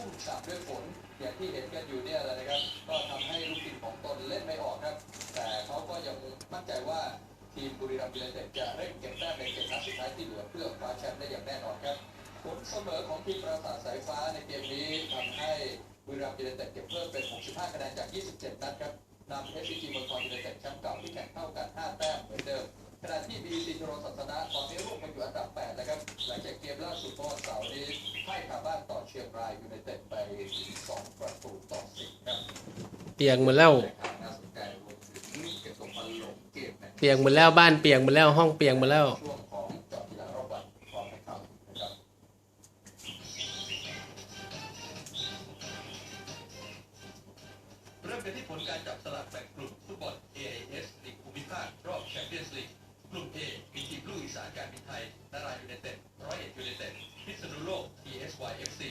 ตามด้วยฝนอย่างที่เห็นกันอยู่เนี่ยแหละนะครับ ก็ทำให้ลูกทีมของตนเล่นไม่ออกครับ แต่เขาก็ยังมั่นใจว่าทีมบุรีรัมย์ยูไนเต็ดจะเร่งเก็บแต้มในเกมนัดสุดท้ายที่เหลือเพื่อคว้าแชมป์ได้อย่างแน่นอนครับผลเสมอของทีมปราสาทสายฟ้าในเกมนี้ทำให้บุรีรัมย์ยูไนเต็ดเก็บเพิ่มเป็น 65 คะแนนจาก 27 นัดครับนำ SCG เมืองทองยูไนเต็ดแชมป์เก่าที่แข่งเท่ากัน 5 แต้มเหมือนเดิมขณะที่ BC จุฬาศาสนะตอนนี้ร่วงมาอยู่อันดับ8แล้วครับ หลังจากเกมล่าสุดเมื่อวันเสาร์นี้ให้คาบ้าน ต่อเชียงรายยูไนเต็ดไป2ประตูต่อ10ครับเปียกหมดแล้ว น่าสนใจรวมถึงเกี่ยวกับฟันหลงเกมนะเปียกหมดแล้วบ้านเปียกหมดแล้วห้องเปียกหมดแล้ว ช่วงของจอดกีฬารอบวันพร้อมให้เข้านะครับเริ่มกันที่ผลการจับสลากแบ่งกลุ่มฟุตบอล AIS ลีกภูมิภาครอบแชมเปี้ยนส์ลีกกลุ่ม A มีทีมลูกอีสานการบินไทยนารายูไนเต็ดร้อยเอ็ดยูไนเต็ด พิ